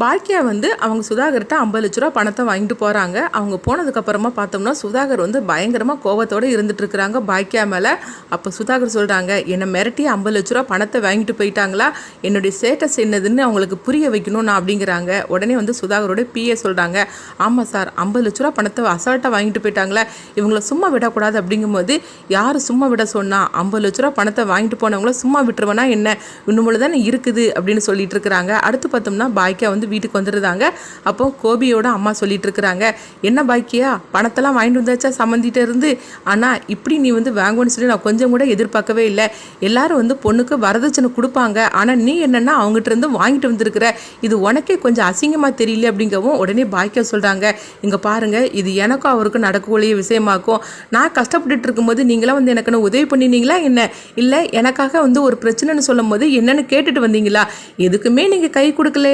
பாக்கியா வந்து அவங்க சுதாகர்கிட்ட ஐம்பது லட்ச ரூபா பணத்தை வாங்கிட்டு போகிறாங்க அவங்க போனதுக்கப்புறமா பார்த்தோம்னா சுதாகர் வந்து பயங்கரமாக கோவத்தோடு இருந்துகிட்ருக்குறாங்க பாக்கியா மேலே அப்போ சுதாகர் சொல்கிறாங்க என்னை மிரட்டி ஐம்பது லட்ச ரூபா பணத்தை வாங்கிட்டு போயிட்டாங்களா? என்னுடைய ஸ்டேட்டஸ் என்னதுன்னு அவங்களுக்கு புரிய வைக்கணும் நான் அப்படிங்கிறாங்க. உடனே வந்து சுதாகரோட பிஏ சொல்கிறாங்க ஆமாம் சார் ஐம்பது லட்ச ரூபா பணத்தை அசால்ட்டாக வாங்கிட்டு போயிட்டாங்களா இவங்கள சும்மா விடக்கூடாது அப்படிங்கும்போது யார் சும்மா விட சொன்னால் ஐம்பது லட்ச ரூபா பணத்தை வாங்கிட்டு போனவங்கள சும்மா விட்டுருவேனா என்ன? இன்னும் தானே இருக்குது அப்படின்னு சொல்லிட்டு இருக்கிறாங்க. அடுத்து பார்த்தோம்னா பாக்கியா வந்து வீட்டுக்கு வந்துடுறாங்க அப்போ கோபியோட அம்மா சொல்லிட்டு இருக்கிறாங்க என்ன பாக்கியா பணத்தெல்லாம் வாங்கிட்டு வந்தாச்சா சம்மந்திட்ட இருந்து? ஆனால் இப்படி நீ வந்து வாங்குவேன்னு சொல்லி நான் கொஞ்சம் கூட எதிர்பார்க்கவே இல்லை. எல்லாரும் வந்து பொண்ணுக்கு வரதட்சணை கொடுப்பாங்க. ஆனால் நீ என்னென்னா அவங்ககிட்ட இருந்து வாங்கிட்டு வந்திருக்கிற. இது உனக்கே கொஞ்சம் அசிங்கமாக தெரியல அப்படிங்கவும் உடனே பாக்கியா சொல்கிறாங்க இங்கே பாருங்க இது எனக்கும் அவருக்கும் நடக்கக்கூடிய விஷயமாக்கும். நான் கஷ்டப்பட்டுட்டு இருக்கும்போது நீங்களாம் வந்து எனக்கு உதவி பண்ணினீங்களா என்ன? இல்லை எனக்காக வந்து ஒரு பிரச்சனைன்னு சொல்லும் போது என்னென்னு கேட்டுட்டு வந்தீங்களா? எதுக்குமே நீங்கள் கை கொடுக்கல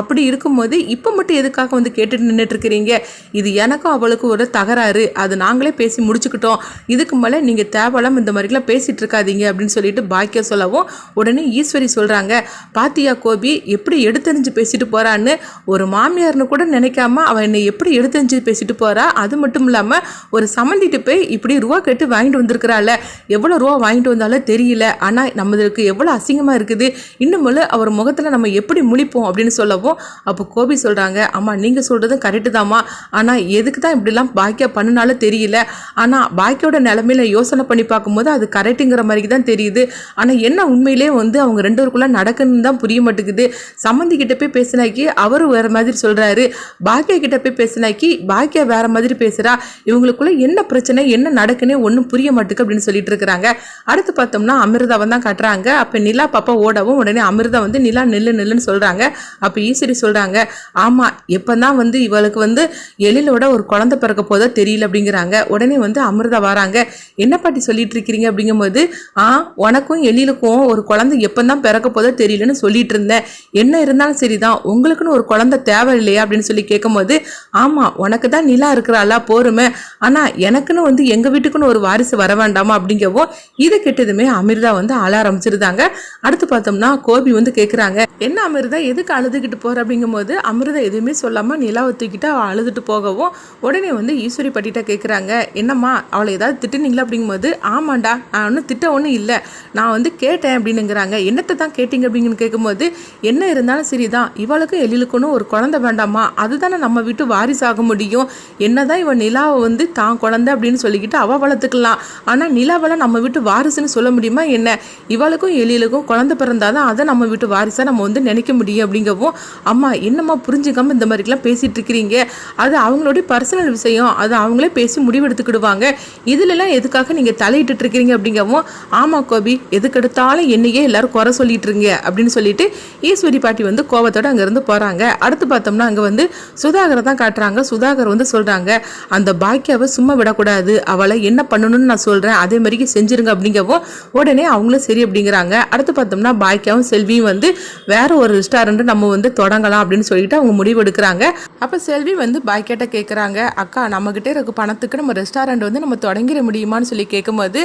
அப்படி இருக்கும்போது இப்போ மட்டும் எதுக்காக வந்து கேட்டுட்டு நின்றுட்டு இருக்கிறீங்க இது எனக்கும் அவளுக்கும் ஒரு தகராறு. அது நாங்களே பேசி முடிச்சுக்கிட்டோம். இதுக்கு மேலே நீங்கள் தேவலாம் இந்த மாதிரிலாம் பேசிகிட்டு இருக்காதீங்க அப்படின்னு சொல்லிட்டு பாக்கியா சொல்லவும் உடனே ஈஸ்வரி சொல்கிறாங்க பாத்தியா கோபி எப்படி எடுத்தறிஞ்சு பேசிட்டு போகிறான்னு ஒரு மாமியார்னு கூட நினைக்காம அவன் என்னை எப்படி எடுத்தறிஞ்சு பேசிட்டு போகிறா அது மட்டும் இல்லாமல் ஒரு சம்மந்திட்டு போய் இப்படி ரூபா கேட்டு வாங்கிட்டு வந்திருக்கிறாள். எவ்வளோ ரூபா வாங்கிட்டு வந்தாலும் தெரியல. ஆனால் நம்மளுக்கு எவ்வளோ அசிங்கமாக இருக்குது. இன்னும் அவர் முகத்தில் நம்ம எப்படி முழிப்போம் அப்படின்னு சொல்லவும் அப்போ கோபி சொல்கிறாங்க அம்மா நீங்கள் சொல்கிறதும் கரெக்டு தாம்மா. ஆனால் எதுக்கு தான் இப்படிலாம் பாக்கியா பண்ணினாலும் தெரியல. ஆனால் பாக்கியோட நிலமையில யோசனை பண்ணி பார்க்கும்போது அது கரெக்டுங்கிற மாதிரி தான் தெரியுது. ஆனால் என்ன உண்மையிலே வந்து அவங்க ரெண்டு நடக்குன்னு தான் புரிய மாட்டேங்குது. சம்மந்தி கிட்ட போய் பேசினாக்கி அவரும் வேறு மாதிரி சொல்கிறாரு பாக்கியா கிட்ட போய் பேசினாக்கி பாக்கியா வேறு மாதிரி பேசுகிறா இவங்களுக்குள்ள என்ன பிரச்சனை என்ன நடக்குன்னே ஒன்றும் புரிய மாட்டேங்குது அப்படின்னு சொல்லிட்டு இருக்கிறாங்க. அடுத்து பார்த்தோம்னா அமிர்தாவை தான் கட்டுறாங்க. அப்போ நிலா பாப்பா ஓடவும் உடனே அமிர்தா வந்து நிலா நில்லு நில்லுன்னு சொல்கிறாங்க அப்போ ஈஸ்வரி சொல்கிறாங்க ஆமாம் எப்போ தான் வந்து இவளுக்கு வந்து எழிலோட ஒரு குழந்தை பிறக்க போதோ தெரியல அப்படிங்கிறாங்க. உடனே வந்து அமிர்தா வராங்க. என்ன பாட்டி சொல்லிட்டு இருக்கிறீங்க? அப்படிங்கும்போது ஆ உனக்கும் எழிலுக்கும் ஒரு குழந்தை எப்போ தான் பிறக்க போதோ தெரியலன்னு சொல்லிட்டு இருந்தேன். என்ன இருந்தாலும் சரிதான். உங்களுக்குன்னு ஒரு குழந்தை தேவை இல்லையா அப்படின்னு சொல்லி கேட்கும்போது ஆமாம் உனக்கு தான் நிலா இருக்கிறாளா? போருமே. ஆனால் எனக்குன்னு வந்து எங்கள் வீட்டுக்குன்னு ஒரு வாரிசு வர வேண்டாமா? அப்படிங்கவும் இதை கெட்டதுமே அமிர்தா வந்து அழ ஆரம்பிச்சிருந்தாங்க. அடுத்து பார்த்தோம்னா கோபி வந்து கேட்குறாங்க என்ன அமிர்தா? எதுக்கு அழுதுகிட்டு போற? அப்படிங்கும்போது அமிர்தா எதுவுமே சொல்லாமல் நிலாவை தூக்கிட்டு அவள் அழுதுட்டு போகவும் உடனே வந்து ஈஸ்வரி பட்டிட்டா கேட்குறாங்க என்னம்மா அவளை ஏதாவது திட்டுனீங்களா? அப்படிங்கும்போது ஆமாண்டா நான் ஒன்றும் திட்ட ஒன்றும் இல்லை. நான் வந்து கேட்டேன் அப்படின்னுங்கிறாங்க. என்னத்தை தான் கேட்டீங்க? அப்படின்னு கேட்கும்போது என்ன இருந்தாலும் சரிதான். இவளுக்கும் எழிலுக்குன்னு ஒரு குழந்தை வேண்டாமா? அதுதானே நம்ம வீட்டு வாரிசாக முடியும். என்னதான் இவன் நிலாவை வந்து தான் குழந்தை அப்படின்னு சொல்லிக்கிட்டு அவள் வளர்த்துக்கலாம். ஆனால் நிலாவெல்லாம் நம்ம வீட்டு வாரிசுன்னு சொல்ல முடியுமா என்ன? இவளுக்கும் எழிலுக்கும் குழந்தை பிறந்தாதான் அதை நம்ம வீட்டு வாரிசாக நம்ம வந்து நினைக்க முடியும் அப்படிங்கவும் அம்மா என்னம்மா புரிஞ்சுக்காம இந்த மாதிரிலாம் பேசிட்டு இருக்கிறீங்க அது அவங்களுடைய பர்சனல் விஷயம். அது அவங்களே பேசி முடிவெடுத்துக்கிடுவாங்க. இதுலலாம் எதுக்காக நீங்கள் தலையிட்டு இருக்கிறீங்க அப்படிங்கவும் ஆமாம் கோபி எதுக்கெடுத்தாலும் என்னையே எல்லாரும் குறை சொல்லிட்டு இருங்க அப்படின்னு சொல்லிட்டு ஈஸ்வரி பாட்டி வந்து கோவத்தோட அங்கேருந்து போகிறாங்க அடுத்து பார்த்தோம்னா அங்கே வந்து சுதாகரை தான் காட்டுறாங்க. சுதாகர் வந்து சொல்கிறாங்க அந்த பாக்கியாவை சும்மா விடக்கூடாது. அவளை என்ன பண்ணணும்னு நான் சொல்கிறேன் அதே மாதிரிக்கு செஞ்சிருங்க அப்படிங்கவும் உடனே அவங்களும் சரி அப்படிங்கிறாங்க. அடுத்து பார்த்தோம்னா பாக்கியாவும் செல்வியும் வந்து வேற ஒரு ரெஸ்டாரண்ட்டு நம்ம வந்து தொடங்கலாம் அப்படின்னு சொல்லிட்டு அவங்க முடிவு எடுக்கிறாங்க அப்போ செல்வி வந்து பாக்கியாட்ட கேட்குறாங்க அக்கா நம்மக்கிட்ட இருக்க பணத்துக்கு நம்ம ரெஸ்டாரண்ட் வந்து நம்ம தொடங்கிட முடியுமான்னு சொல்லி கேட்கும்போது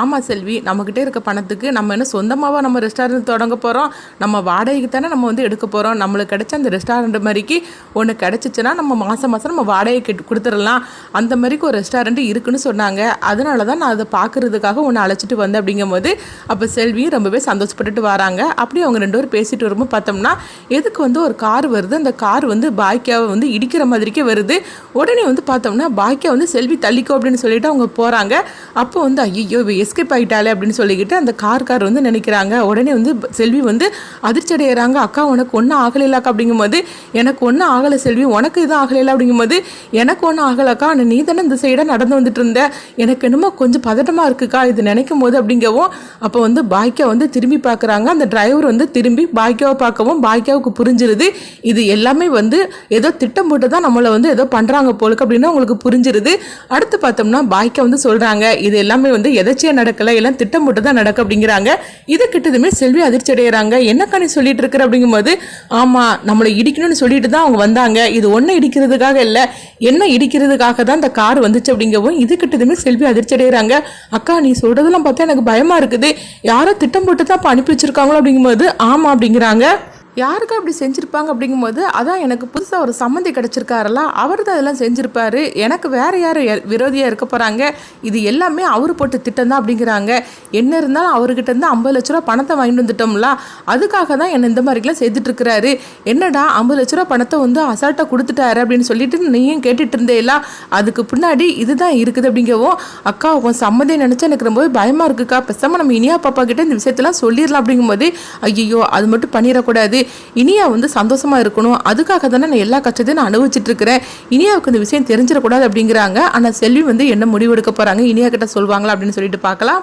ஆமாம் செல்வி நம்மக்கிட்ட இருக்க பணத்துக்கு நம்ம என்ன சொந்தமாவா நம்ம ரெஸ்டாரண்ட் தொடங்க போகிறோம் நம்ம வாடகைக்கு தானே நம்ம வந்து எடுக்க போகிறோம் நம்மளுக்கு கிடைச்ச அந்த ரெஸ்டாரண்ட் மாதிரிக்கு ஒன்று கிடச்சிச்சின்னா நம்ம மாதம் மாதம் நம்ம வாடகை கெட்டு கொடுத்துடலாம். அந்த மாதிரிக்கு ஒரு ரெஸ்டாரண்ட் இருக்குன்னு சொன்னாங்க. அதனால தான் நான் அதை பார்க்கறதுக்காக ஒன்று அழைச்சிட்டு வந்தேன். அப்படிங்கும்போது அப்போ செல்வியும் ரொம்பவே சந்தோஷப்பட்டுட்டு வராங்க. அப்படி அவங்க ரெண்டு பேரும் பேசிட்டு வரும்போது பார்த்தோம்னா எதுக்கு வந்து ஒரு கார் வருது அந்த கார் வந்து பாக்கியாவை வந்து இடிக்கிற மாதிரிக்கே வருது. உடனே வந்து பார்த்தோம்னா பாக்கியா வந்து செல்வி தள்ளிக்கோ அப்படின்னு சொல்லிட்டு அவங்க போகிறாங்க அப்போ வந்து ஐயோ எஸ்கேப் ஆகிட்டாலே அப்படின்னு சொல்லிக்கிட்டு அந்த கார் கார் வந்து நினைக்கிறாங்க. உடனே வந்து செல்வி வந்து அதிர்ச்சி அடைகிறாங்க அக்கா உனக்கு ஒன்றும் ஆகலைலாக்கா அப்படிங்கும்போது எனக்கு ஒன்றும் ஆகலை செல்வி உனக்கு இதுவும் ஆகலைல அப்படிங்கும்போது எனக்கு ஒன்றும் ஆகலைக்கா ஆனால் நீ தானே இந்த சைடாக நடந்து வந்துட்டு இருந்த எனக்கு என்னமோ கொஞ்சம் பதட்டமாக இருக்குக்கா இது நினைக்கும் போது அப்படிங்கவும் அப்போ வந்து பாக்கியா வந்து திரும்பி பார்க்குறாங்க. அந்த டிரைவர் வந்து திரும்பி பாக்கியாவை பார்க்கவும் பாக்கியாவுக்கு புரிஞ்சிருது. இது எல்லாமே வந்து ஏதோ திட்டம் போட்டு தான் நம்மளை வந்து ஏதோ பண்ணுறாங்க போலுக்கு அப்படின்னு அவங்களுக்கு புரிஞ்சிருது. அடுத்து பார்த்தோம்னா பாய்க்கா வந்து சொல்கிறாங்க இது எல்லாமே வந்து எதாச்சியாக நடக்கலை எல்லாம் திட்டம் போட்டு தான் நடக்கு அப்படிங்கிறாங்க. இது கிட்டதுமே செல்வி அதிர்ச்சி அடைகிறாங்க என்னக்கா நீ சொல்லிட்டு இருக்கிற அப்படிங்கும்போது ஆமாம் நம்மளை இடிக்கணும்னு சொல்லிட்டு தான் அவங்க வந்தாங்க. இது ஒன்றை இடிக்கிறதுக்காக இல்லை என்ன இடிக்கிறதுக்காக தான் இந்த கார் வந்துச்சு அப்படிங்கவும் இது கிட்டதுமே செல்வி அதிர்ச்சி அடைகிறாங்க அக்கா நீ சொல்கிறதெல்லாம் பார்த்தா எனக்கு பயமாக இருக்குது. யாரோ திட்டம் போட்டு தான் இப்போ அனுப்பி வச்சிருக்காங்களோ அப்படிங்கும்போது ஆமாம் அப்படிங்கிறாங்க. யாருக்கா இப்படி செஞ்சுருப்பாங்க அப்படிங்கும்போது அதான் எனக்கு புதுசாக ஒரு சம்மந்தி கிடச்சிருக்காருல அவர் தான் இதெல்லாம் செஞ்சுருப்பாரு. எனக்கு வேறு யார் விரோதியாக இருக்க போகிறாங்க இது எல்லாமே அவர் போட்டு திட்டம் தான் அப்படிங்கிறாங்க. என்ன இருந்தாலும் அவர்கிட்ட இருந்து ஐம்பது லட்ச ரூபா பணத்தை வாங்கிட்டு வந்துட்டோம்ல அதுக்காக தான் என்னை இந்த மாதிரிலாம் செய்துட்ருக்கிறாரு என்னடா ஐம்பது லட்ச ரூபா பணத்தை வந்து அசால்ட்டாக கொடுத்துட்டாரு அப்படின்னு சொல்லிட்டு நீயும் கேட்டுட்டு இருந்தேல அதுக்கு பின்னாடி இதுதான் இருக்குது அப்படிங்கவும் அக்கா உன் சம்மதியை நினச்சா எனக்கு ரொம்ப பயமாக இருக்குக்கா. பெசாமல் நம்ம இனியா பாப்பா கிட்ட இந்த விஷயத்தெல்லாம் சொல்லிடலாம் அப்படிங்கும்போது ஐயோ அது மட்டும் பண்ணிடக்கூடாது. இனியா வந்து சந்தோஷமா இருக்கணும். அதுக்காக தானே நான் எல்லா கஷ்டத்தையும் நான் அனுபவிச்சுட்டு இருக்கிறேன் இனியாவுக்கு இந்த விஷயம் தெரிஞ்சிடக்கூடாது அப்படிங்கிறாங்க. ஆனால் செல்வி வந்து என்ன முடிவு எடுக்க போறாங்க? இனியா கிட்ட சொல்லுவாங்களா அப்படின்னு சொல்லிட்டு பார்க்கலாம்.